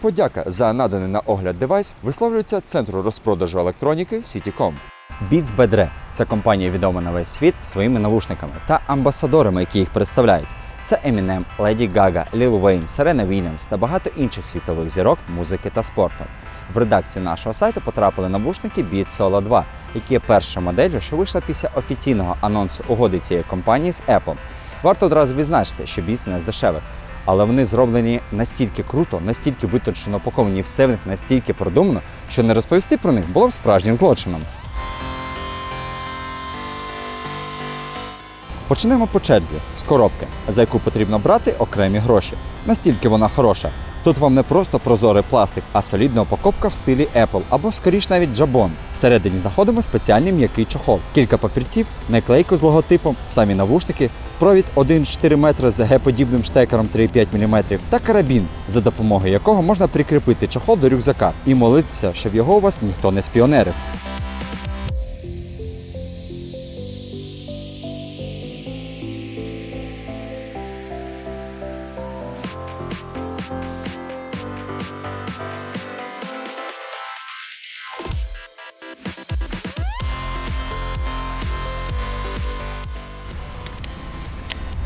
Подяка за наданий на огляд девайс висловлюється центру розпродажу електроніки City.com. Beats by Dre – це компанія відома на весь світ своїми навушниками та амбасадорами, які їх представляють. Це Eminem, Lady Gaga, Lil Wayne, Serena Williams та багато інших світових зірок музики та спорту. В редакцію нашого сайту потрапили навушники Beats Solo 2, які є першою моделлю, що вийшла після офіційного анонсу угоди цієї компанії з Apple. Варто одразу відзначити, що Beats не з дешевих, але вони зроблені настільки круто, настільки витончено упаковані, все в них настільки продумано, що не розповісти про них було б справжнім злочином. Почнемо по черзі з коробки, за яку потрібно брати окремі гроші. Настільки вона хороша. Тут вам не просто прозорий пластик, а солідна упаковка в стилі Apple або скоріш навіть джабон. Всередині знаходимо спеціальний м'який чохол, кілька папірців, наклейку з логотипом, самі навушники, провід 1,4 метри з Г-подібним штекером 3,5 мм та карабін, за допомогою якого можна прикріпити чохол до рюкзака і молитися, щоб його у вас ніхто не спіонерив.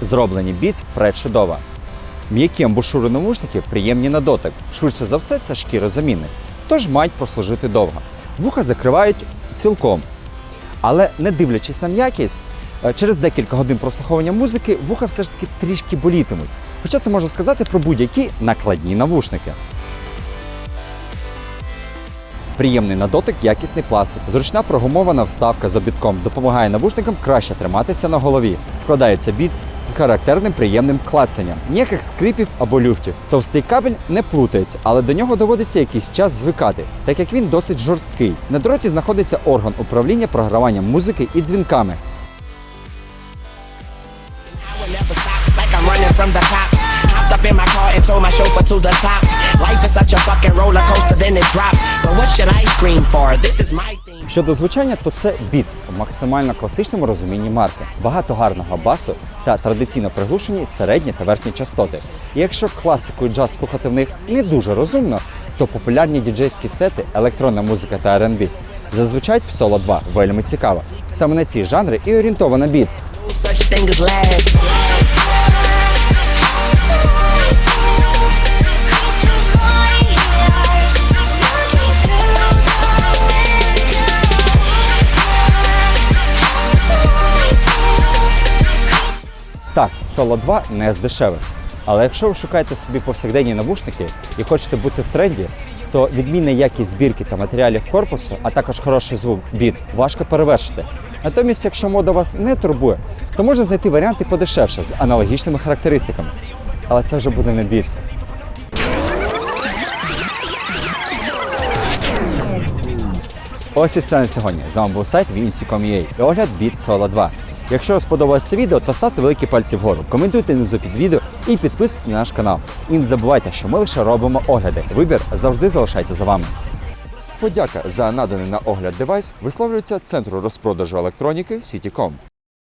Зроблені Beats пречудово. М'які амбушури навушників приємні на дотик. Швидше за все, це шкірозамінник, тож мають прослужити довго. Вуха закривають цілком. Але не дивлячись на м'якість, е, через декілька годин прослуховування музики вуха все ж таки трішки болітимуть. Хоча це можна сказати про будь-які накладні навушники. Приємний на дотик, якісний пластик. Зручна прогумована вставка з обідком допомагає навушникам краще триматися на голові. Складається біц з характерним приємним клацанням, ніяких скрипів або люфтів. Товстий кабель не плутається, але до нього доводиться якийсь час звикати, так як він досить жорсткий. На дроті знаходиться орган управління програванням музики і дзвінками. from the cops. In my car and told my chauffeur to the top. Life is such a fucking roller coaster, then it drops. But what should I scream for? This is my thing. Щодо звучання, то це Beats в максимально класичному розумінні марки. Багато гарного басу та традиційно приглушені середні та верхні частоти. І якщо класику і джаз слухати в них не дуже розумно, то популярні діджейські сети, електронна музика та R&B зазвучать в Solo 2 вельми цікаво. Саме на ці жанри і орієнтована Beats. Так, Solo 2 не з дешевих. Але якщо ви шукаєте собі повсякденні навушники і хочете бути в тренді, то відмінна якість збірки та матеріалів корпусу, а також хороший звук Beats важко перевершити. Натомість, якщо мода вас не турбує, то можна знайти варіанти подешевше з аналогічними характеристиками. Але це вже буде не Beats. Ось і все на сьогодні. З вами був сайт Vinci.com.ua і огляд Beat Solo 2. Якщо сподобалось це відео, то ставте великі пальці вгору, коментуйте внизу під відео і підписуйтесь на наш канал. І не забувайте, що ми лише робимо огляди. Вибір завжди залишається за вами. Подяка за наданий на огляд девайс висловлюється центру розпродажу електроніки City.com.